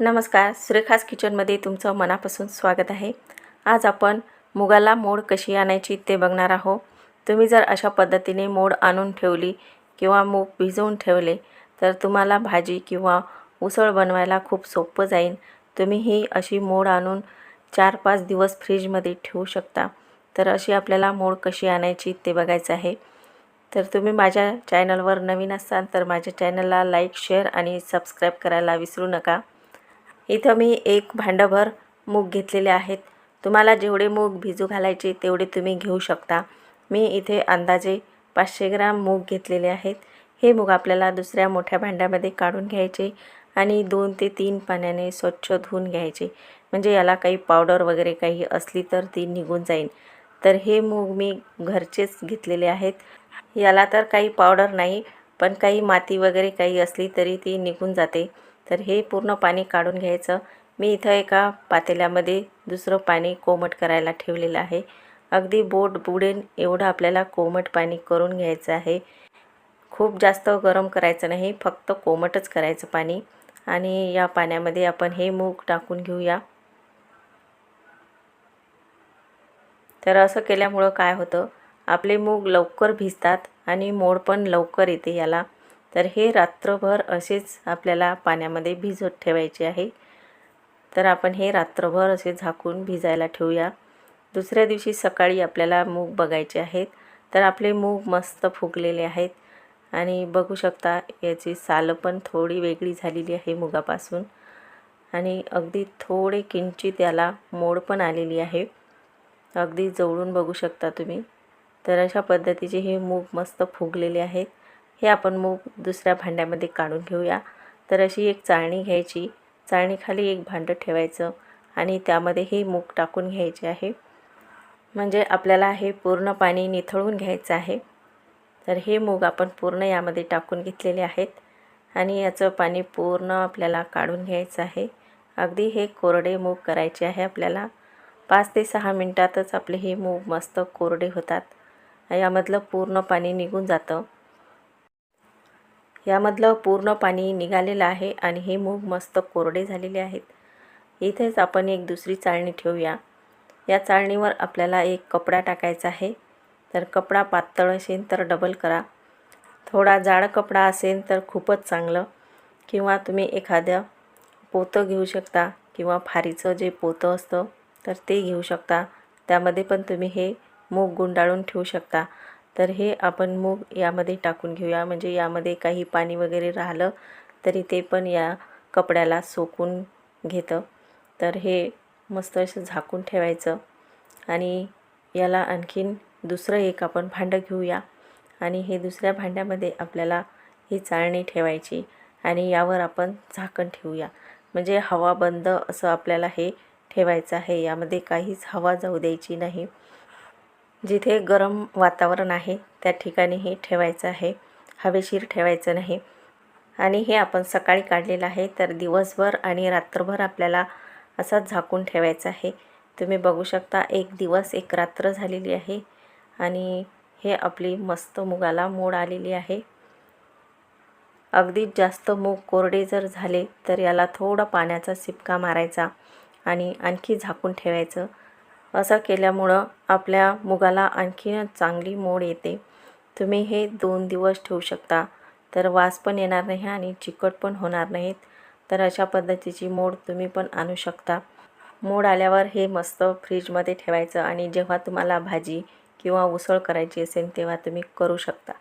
नमस्कार सुरेखास किचनमध्ये तुमचं मनापासून स्वागत आहे. आज आपण मुगाला मोड कशी आणायची ते बघणार आहोत. तुम्ही जर अशा पद्धतीने मोड आणून ठेवली किंवा मूग भिजवून ठेवले तर तुम्हाला भाजी किंवा उसळ बनवायला खूप सोपं जाईल. तुम्ही ही अशी मोड आणून चार पाच दिवस फ्रीजमध्ये ठेवू शकता. तर अशी आपल्याला मोड कशी आणायची ते बघायचं आहे. तर तुम्ही माझ्या चॅनलवर नवीन असाल तर माझ्या चॅनलला लाईक शेअर आणि सबस्क्राईब करायला विसरू नका. इथं मी एक भांडंभर मूग घेतलेले आहेत. तुम्हाला जेवढे मूग भिजू घालायचे तेवढे तुम्ही घेऊ शकता. मी इथे अंदाजे पाचशे ग्राम मूग घेतलेले आहेत. हे मूग आपल्याला दुसऱ्या मोठ्या भांड्यामध्ये काढून घ्यायचे आणि दोन ते तीन पाण्याने स्वच्छ धुवून घ्यायचे. म्हणजे याला काही पावडर वगैरे काही असली तर ती निघून जाईल. तर हे मूग मी घरचेच घेतलेले आहेत. याला तर काही पावडर नाही पण काही माती वगैरे काही असली तरी ती निघून जाते. तर हे पूर्ण पाणी काढून घ्यायचं. मी इथं एका पातेल्यामध्ये दुसरं पाणी कोमट करायला ठेवलेलं आहे. अगदी बोट बुडेन एवढं आपल्याला कोमट पाणी करून घ्यायचं आहे. खूप जास्त गरम करायचं नाही फक्त कोमटच करायचं पाणी. आणि या पाण्यामध्ये आपण हे मूग टाकून घेऊया. तर असं केल्यामुळं काय होतं आपले मूग लवकर भिजतात आणि मोड पण लवकर येते याला. तर हे रात्रभर असेच आपल्याला पाण्यामध्ये भिजत ठेवायचे आहे. तर आपण हे रात्रभर असे झाकून भिजायला ठेवूया. दुसऱ्या दिवशी सकाळी आपल्याला मूग बघायचे आहेत. तर आपले मूग मस्त फुगलेले आहेत. आणि बघू शकता याची सालं पण थोडी वेगळी झालेली आहे मुगापासून. आणि अगदी थोडे किंचित याला मोड पण आलेली आहे. अगदी जवळून बघू शकता तुम्ही. तर अशा पद्धतीचे हे मूग मस्त फुगलेले आहेत. हे आपण मूग दुसऱ्या भांड्यामध्ये काढून घेऊया. तर अशी एक चाळणी घ्यायची. चाळणीखाली एक भांडं ठेवायचं आणि त्यामध्ये हे मूग टाकून घ्यायचे आहे. म्हणजे आपल्याला हे पूर्ण पाणी निथळून घ्यायचं आहे. तर हे मूग आपण पूर्ण यामध्ये टाकून घेतलेले आहेत. आणि याचं पाणी पूर्ण आपल्याला काढून घ्यायचं आहे. अगदी हे कोरडे मूग करायचे आहे आपल्याला. पाच ते सहा मिनटातच आपले हे मूग मस्त कोरडे होतात. यामधलं पूर्ण पाणी निघून जातं. यामधलं पूर्ण पाणी निघालेलं आहे आणि हे मूग मस्त कोरडे झालेले आहेत. इथेच आपण एक दुसरी चाळणी ठेवूया. या चाळणीवर आपल्याला एक कपडा टाकायचा आहे. तर कपडा पातळ असेल तर डबल करा. थोडा जाड कपडा असेल तर खूपच चांगलं. किंवा तुम्ही एखादं पोतं घेऊ शकता किंवा फारीचं जे पोतं असतं तर ते घेऊ शकता. त्यामध्ये पण तुम्ही हे मूग गुंडाळून ठेवू शकता. तर हे आपण मूग यामध्ये टाकून घेऊया. म्हणजे यामध्ये काही पाणी वगैरे राहिलं तरी ते पण या कपड्याला सोकून घेतं. तर हे मस्त असं झाकून ठेवायचं. आणि याला आणखीन दुसरं एक आपण भांडं घेऊया. आणि हे दुसऱ्या भांड्यामध्ये आपल्याला ही चाळणी ठेवायची आणि यावर आपण झाकण ठेवूया. म्हणजे हवा बंद असं आपल्याला हे ठेवायचं आहे. यामध्ये काहीच हवा जाऊ द्यायची नाही. जिथे गरम वातावरण आहे त्या ठिकाणी हे ठेवायचं आहे. हवेशीर ठेवायचं नाही. आणि हे आपण सकाळी काढलेलं आहे तर दिवसभर आणि रात्रभर आपल्याला असं झाकून ठेवायचं आहे. तुम्ही बघू शकता एक दिवस एक रात्र झालेली आहे. आणि हे आपली मस्त मुगाला मोड आलेली आहे. अगदीच जास्त मूग कोरडे जर झाले तर याला थोडा पाण्याचा सिपका मारायचा आणि आणखी झाकून ठेवायचं. असं केल्यामुळं आपल्या मुगाला आणखीनच चांगली मोड येते. तुम्ही हे दोन दिवस ठेवू शकता. तर वास पण येणार नाही आणि चिकट पण होणार नाहीत. तर अशा पद्धतीची मोड तुम्ही पण आणू शकता. मोड आल्यावर हे मस्त फ्रीजमध्ये ठेवायचं आणि जेव्हा तुम्हाला भाजी किंवा उसळ करायची असेल तेव्हा तुम्ही करू शकता.